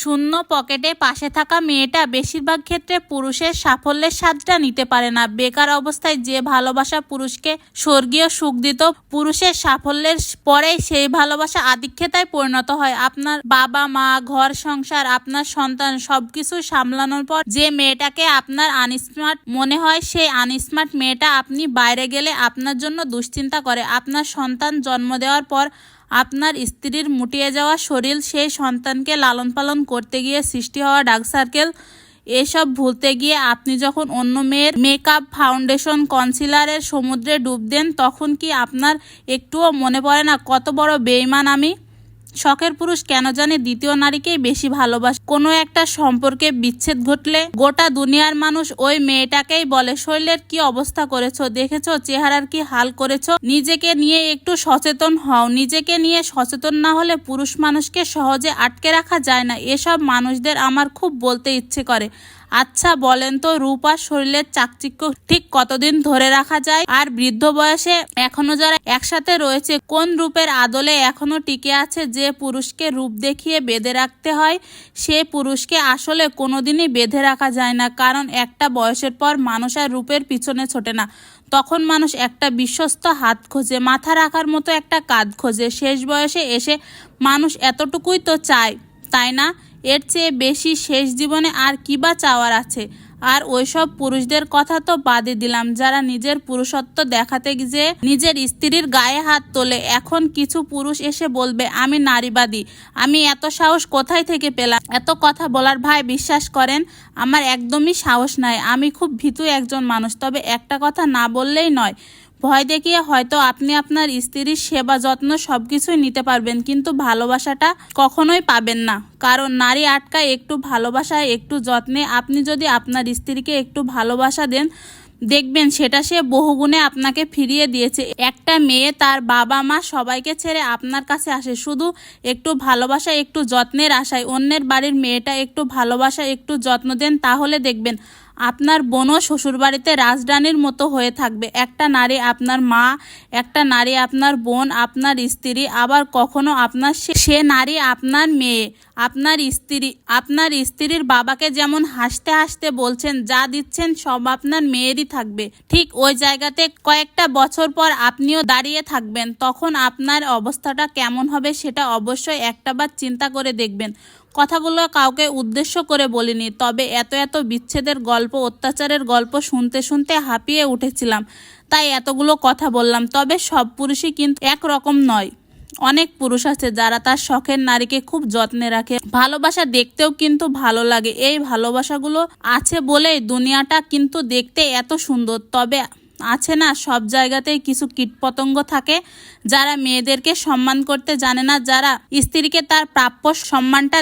শূন্য পকেটে পাশে থাকা মেয়েটা বেশিরভাগ ক্ষেত্রে পুরুষের সাফল্যের স্বাদটা নিতে পারে না। বেকার অবস্থায় যে ভালোবাসা পুরুষকে স্বর্গীয় সুখ দিত, পুরুষের সাফল্যের পরে সেই ভালোবাসা আধিক্যতায় পরিণত হয়। আপনার বাবা, মা, ঘর, সংসার, আপনার সন্তান সবকিছু সামলানোর পর যে মেয়েটাকে আপনার আনস্মার্ট মনে হয়, সেই আনস্মার্ট মেয়েটা আপনি বাইরে গেলে আপনার জন্য দুশ্চিন্তা করে। আপনার সন্তান জন্ম দেওয়ার পর আপনার স্ত্রীর মুটিয়ে যাওয়া শরীর সেই সন্তানকে লালন পালন করতে গিয়ে সৃষ্টি হওয়া ডাক সার্কেল, এসব ভুলতে গিয়ে আপনি যখন অন্য মেয়ের মেকআপ ফাউন্ডেশন কনসিলারের সমুদ্রে ডুব দেন, তখন কি আপনার একটুও মনে পড়ে না, কত বড় বেইমান আমি? শখের পুরুষ কেন জানে দ্বিতীয় নারীকেই বেশি ভালোবাসে? কোনো একটা সম্পর্কে বিচ্ছেদ ঘটলে গোটা দুনিয়ার মানুষ ওই মেয়েটাকেই বলে শরীরের কি অবস্থা করেছ? দেখেছ? চেহারার কি হাল করেছ? নিজেকে নিয়ে একটু সচেতন হও। নিজেকে নিয়ে সচেতন না হলে পুরুষ মানুষকে সহজে আটকে রাখা যায় না। এসব মানুষদের আমার খুব বলতে ইচ্ছে করে। আচ্ছা বলেন তো, রূপ আর শরীরের চাকচিক্য ঠিক কতদিন ধরে রাখা যায়? আর বৃদ্ধ বয়সে এখনও যারা একসাথে রয়েছে, কোন রূপের আদলে এখনও টিকে আছে যে পুরুষকে রূপ দেখিয়ে বেঁধে রাখতে হয়? সে পুরুষকে আসলে কোনোদিনই বেঁধে রাখা যায় না, কারণ একটা বয়সের পর মানুষ আর রূপের পিছনে ছোটে না। তখন মানুষ একটা বিশ্বস্ত হাত খোঁজে, মাথা রাখার মতো একটা কাঁধ খোঁজে। শেষ বয়সে এসে মানুষ এতটুকুই তো চায়, তাই না? এর চেয়ে বেশি শেষ জীবনে আর কি বা চাওয়ার আছে? আর ওইসব পুরুষদের কথা তো বাদে দিলাম, যারা নিজের পুরুষত্ব দেখাতে গিয়ে নিজের স্ত্রীর গায়ে হাত তোলে। এখন কিছু পুরুষ এসে বলবে, আমি নারীবাদী, আমি এত সাহস কোথায় থেকে পেলাম? এত কথা বলার ভাই, বিশ্বাস করেন, আমার একদমই সাহস নাই। আমি খুব ভীতু একজন মানুষ, তবে একটা কথা না বললেই নয়। ভয় দেখিয়ে হয়তো আপনি আপনার স্ত্রীর সেবা, যত্ন সবকিছুই নিতে পারবেন, কিন্তু ভালোবাসাটা কখনোই পাবেন না। কারণ নারী আটকায় একটু ভালোবাসায়, একটু যত্নে। আপনি যদি আপনার স্ত্রীকে একটু ভালোবাসা দেন, দেখবেন সেটা সে বহুগুণে আপনাকে ফিরিয়ে দিয়েছে। একটা মেয়ে তার বাবা মা সবাইকে ছেড়ে আপনার কাছে আসে, শুধু একটু ভালোবাসা, একটু যত্নের আশায়। অন্যের বাড়ির মেয়েটা একটু ভালোবাসা, একটু যত্ন দেন, তাহলে দেখবেন আপনার বোনও শ্বশুরবাড়িতে রাজরানীর মতো হয়ে থাকবে। একটা নারী আপনার মা, একটা নারী আপনার বোন, আপনার স্ত্রী, আবার কখনো আপনার সে- সে নারী আপনার মেয়ে। আপনার স্ত্রী, আপনার স্ত্রীর বাবাকে যেমন হাসতে হাসতে বলছেন, যা দিচ্ছেন সব আপনার মেয়েরই থাকবে। ঠিক ওই জায়গাতে কয়েকটা বছর পর আপনিও দাঁড়িয়ে থাকবেন, তখন আপনার অবস্থাটা কেমন হবে সেটা অবশ্যই একটাবার চিন্তা করে দেখবেন। কথাগুলো কাউকে উদ্দেশ্য করে বলিনি, তবে এত এত বিচ্ছেদের গল্প, অত্যাচারের গল্প শুনতে শুনতে হাঁপিয়ে উঠেছিলাম। তাই এতগুলো কথা বললাম, তবে সব পুরুষই কিন্তু একরকম নয়। অনেক পুরুষ আছে যারা তার শখের নারীকে খুব যত্নে রাখে, ভালোবাসা দেখতেও কিন্তু ভালো লাগে। এই ভালোবাসাগুলো আছে বলেই দুনিয়াটা কিন্তু দেখতে এত সুন্দর। তবে আছে না, সব জায়গাতেই কিছু কীটপতঙ্গ থাকে যারা মেয়েদেরকে সম্মান করতে জানে না, যারা স্ত্রীকে তার প্রাপ্য সম্মানটা